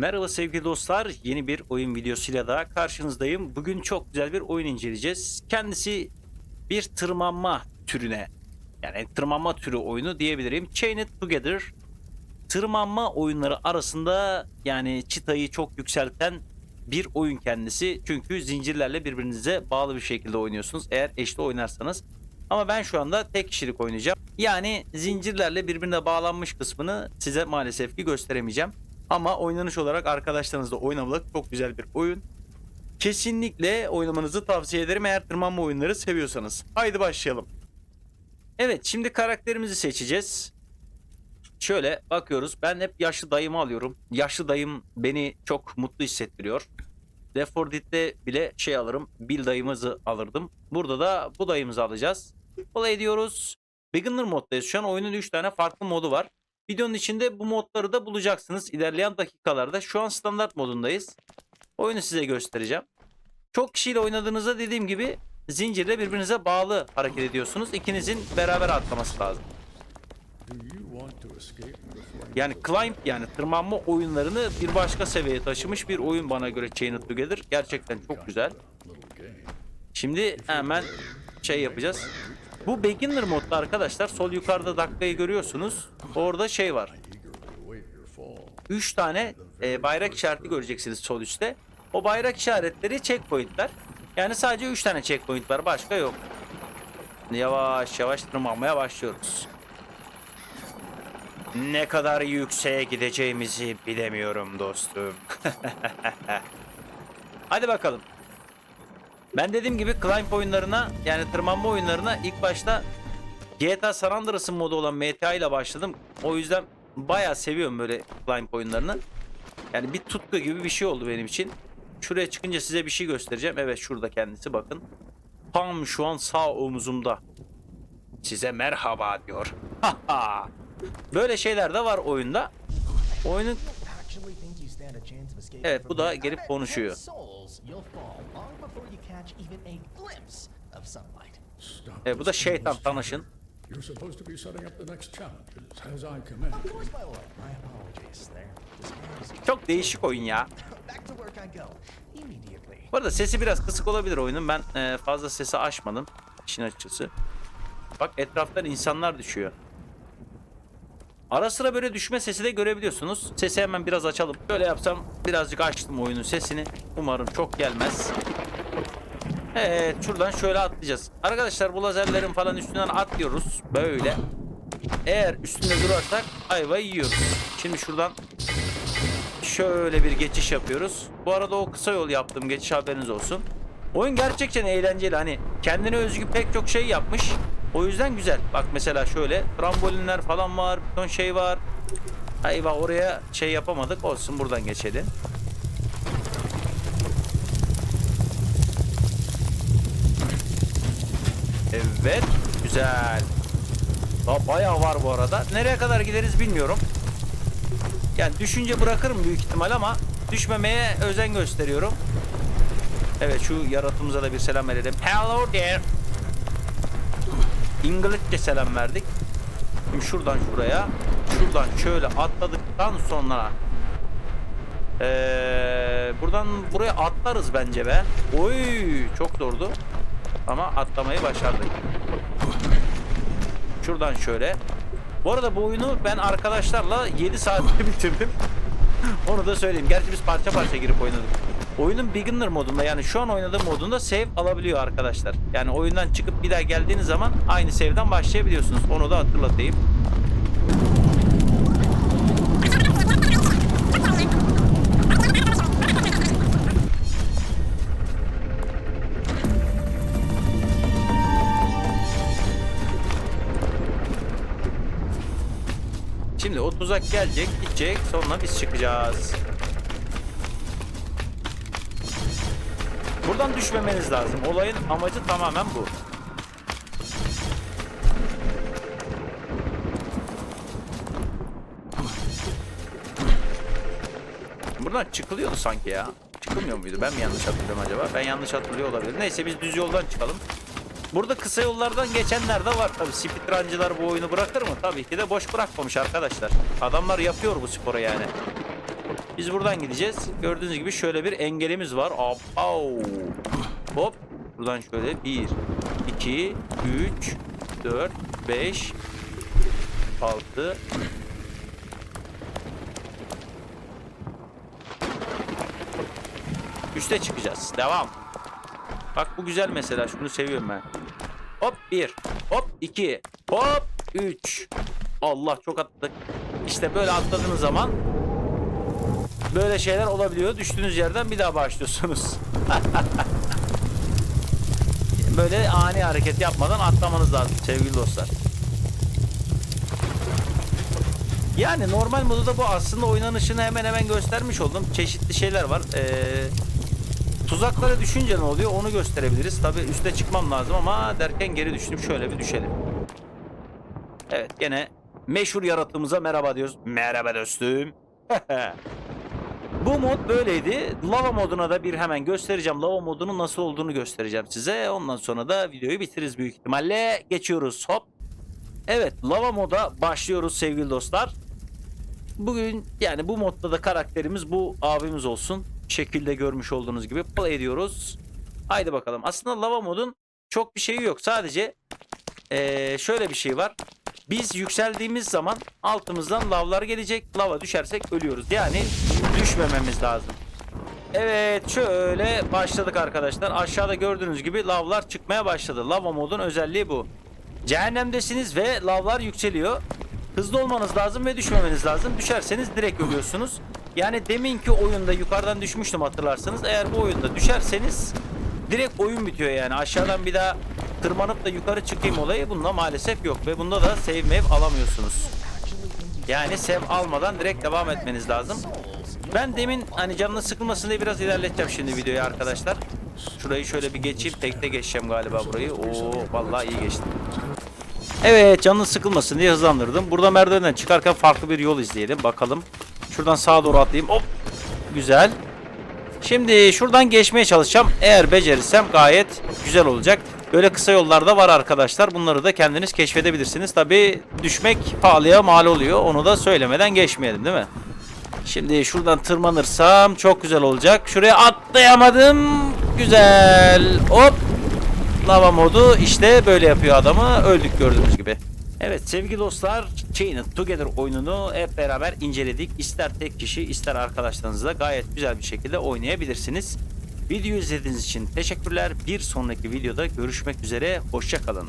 Merhaba sevgili dostlar. Yeni bir oyun videosuyla daha karşınızdayım. Bugün çok güzel bir oyun inceleyeceğiz. Kendisi bir tırmanma türüne yani tırmanma türü oyunu diyebilirim. Chain It Together tırmanma oyunları arasında yani çıtayı çok yükselten bir oyun kendisi. Çünkü zincirlerle birbirinize bağlı bir şekilde oynuyorsunuz eğer eşli oynarsanız. Ama ben şu anda tek kişilik oynayacağım. Yani zincirlerle birbirine bağlanmış kısmını size maalesef ki gösteremeyeceğim. Ama oynanış olarak arkadaşlarınızla oynamalık çok güzel bir oyun. Kesinlikle oynamanızı tavsiye ederim eğer tırmanma oyunları seviyorsanız. Haydi başlayalım. Evet şimdi karakterimizi seçeceğiz. Şöyle bakıyoruz. Ben hep yaşlı dayımı alıyorum. Yaşlı dayım beni çok mutlu hissettiriyor. Left 4 Dead'de bile şey alırım. Bill dayımızı alırdım. Burada da bu dayımızı alacağız. Olay ediyoruz. Beginner moddayız. Şu an oyunun 3 tane farklı modu var. Videonun içinde bu modları da bulacaksınız ilerleyen dakikalarda. Şu an standart modundayız. Oyunu size göstereceğim. Çok kişiyle oynadığınızda dediğim gibi zincirle birbirinize bağlı hareket ediyorsunuz. İkinizin beraber atlaması lazım. Yani climb yani tırmanma oyunlarını bir başka seviyeye taşımış bir oyun bana göre Chain It Together. Gerçekten çok güzel. Şimdi hemen şey yapacağız. Bu beginner modda arkadaşlar sol yukarıda dakikayı görüyorsunuz. Orada şey var. 3 tane e, bayrak işareti göreceksiniz sol üstte. O bayrak işaretleri checkpointler. Yani sadece 3 tane checkpoint var başka yok. Yavaş yavaş tırmanmaya başlıyoruz. Ne kadar yükseğe gideceğimizi bilemiyorum dostum. Hadi bakalım. Ben dediğim gibi climb oyunlarına yani tırmanma oyunlarına ilk başta GTA San Andreas'ın modu olan MTA ile başladım. O yüzden bayağı seviyorum böyle climb oyunlarını. Yani bir tutku gibi bir şey oldu benim için. Şuraya çıkınca size bir şey göstereceğim. Evet şurada kendisi bakın. Tam şu an sağ omuzumda. Size merhaba diyor. Böyle şeyler de var oyunda. Oyunun Evet bu da gelip konuşuyor. Evet, bu da şeytan tanışın. You're supposed to be setting up the next challenges as I command. Çok değişik oyun ya. Bu arada sesi biraz kısık olabilir oyunun. Ben e, fazla sesi açmadım. işin açıkçası. Bak etraftan insanlar düşüyor. Ara sıra böyle düşme sesi de görebiliyorsunuz. Sesi hemen biraz açalım. Böyle yapsam birazcık açtım oyunun sesini. Umarım çok gelmez. Evet şuradan şöyle atlayacağız. Arkadaşlar bu lazerlerin falan üstünden atlıyoruz. Böyle. Eğer üstünde durarsak ayva yiyoruz. Şimdi şuradan şöyle bir geçiş yapıyoruz. Bu arada o kısa yol yaptığım geçiş haberiniz olsun. Oyun gerçekten eğlenceli. Hani kendine özgü pek çok şey yapmış. O yüzden güzel. Bak mesela şöyle trambolinler falan var. Bir ton şey var. Ayva oraya şey yapamadık. Olsun buradan geçelim. Evet. Güzel. Daha bayağı var bu arada. Nereye kadar gideriz bilmiyorum. Yani düşünce bırakırım büyük ihtimal ama düşmemeye özen gösteriyorum. Evet şu yaratımıza da bir selam verelim. Hello there. İngilizce selam verdik. Şimdi şuradan şuraya. Şuradan şöyle atladıktan sonra ee, buradan buraya atlarız bence be. Oy çok zordu. Ama atlamayı başardık. Şuradan şöyle. Bu arada bu oyunu ben arkadaşlarla 7 saatte bitirdim. Onu da söyleyeyim. Gerçi biz parça parça girip oynadık. Oyunun beginner modunda yani şu an oynadığım modunda save alabiliyor arkadaşlar. Yani oyundan çıkıp bir daha geldiğiniz zaman aynı save'den başlayabiliyorsunuz. Onu da hatırlatayım. Şimdi o tuzak gelecek, gidecek, sonra biz çıkacağız. Buradan düşmemeniz lazım. Olayın amacı tamamen bu. Buradan çıkılıyordu sanki ya. Çıkılmıyor muydu? Ben mi yanlış hatırlıyorum acaba? Ben yanlış hatırlıyor olabilirim. Neyse biz düz yoldan çıkalım. Burada kısa yollardan geçenler de var tabi. Speedruncılar bu oyunu bırakır mı? Tabii ki de boş bırakmamış arkadaşlar. Adamlar yapıyor bu sporu yani. Biz buradan gideceğiz. Gördüğünüz gibi şöyle bir engelimiz var. Hop. Buradan şöyle 1, 2, 3, 4, 5, 6, Üste çıkacağız. Devam. Bak bu güzel mesela. Şunu seviyorum ben. Hop 1. Hop 2. Hop 3. Allah çok atladık. İşte böyle atladığınız zaman böyle şeyler olabiliyor. Düştüğünüz yerden bir daha başlıyorsunuz. böyle ani hareket yapmadan atlamanız lazım sevgili dostlar. Yani normal modda bu aslında oynanışını hemen hemen göstermiş oldum. Çeşitli şeyler var. Ee, tuzaklara düşünce ne oluyor onu gösterebiliriz. Tabi üste çıkmam lazım ama derken geri düştüm. Şöyle bir düşelim. Evet gene meşhur yaratığımıza merhaba diyoruz. Merhaba dostum. Bu mod böyleydi. Lava moduna da bir hemen göstereceğim. Lava modunun nasıl olduğunu göstereceğim size. Ondan sonra da videoyu bitiririz büyük ihtimalle. Geçiyoruz hop. Evet lava moda başlıyoruz sevgili dostlar. Bugün yani bu modda da karakterimiz bu abimiz olsun. Şekilde görmüş olduğunuz gibi play ediyoruz. Haydi bakalım. Aslında lava modun çok bir şeyi yok. Sadece eee, şöyle bir şey var. Biz yükseldiğimiz zaman altımızdan lavlar gelecek. Lava düşersek ölüyoruz. Yani düşmememiz lazım. Evet şöyle başladık arkadaşlar. Aşağıda gördüğünüz gibi lavlar çıkmaya başladı. Lava modun özelliği bu. Cehennemdesiniz ve lavlar yükseliyor. Hızlı olmanız lazım ve düşmemeniz lazım. Düşerseniz direkt ölüyorsunuz. Yani deminki oyunda yukarıdan düşmüştüm hatırlarsanız. Eğer bu oyunda düşerseniz direkt oyun bitiyor yani. Aşağıdan bir daha tırmanıp da yukarı çıkayım olayı bunda maalesef yok. Ve bunda da save mave alamıyorsunuz. Yani save almadan direkt devam etmeniz lazım. Ben demin hani canını sıkılmasın diye biraz ilerleteceğim şimdi videoyu arkadaşlar. Şurayı şöyle bir geçeyim. Tekte geçeceğim galiba burayı. Oo vallahi iyi geçti. Evet canını sıkılmasın diye hızlandırdım. Burada merdivenden çıkarken farklı bir yol izleyelim. Bakalım. Şuradan sağa doğru atlayayım. Hop. Güzel. Şimdi şuradan geçmeye çalışacağım. Eğer becerirsem gayet güzel olacak. Böyle kısa yollar da var arkadaşlar. Bunları da kendiniz keşfedebilirsiniz. Tabi düşmek pahalıya mal oluyor. Onu da söylemeden geçmeyelim değil mi? Şimdi şuradan tırmanırsam çok güzel olacak. Şuraya atlayamadım. Güzel. Hop. Lava modu işte böyle yapıyor adamı. Öldük gördüğünüz gibi. Evet sevgili dostlar Chained Together oyununu hep beraber inceledik. İster tek kişi ister arkadaşlarınızla gayet güzel bir şekilde oynayabilirsiniz. Videoyu izlediğiniz için teşekkürler. Bir sonraki videoda görüşmek üzere. Hoşçakalın.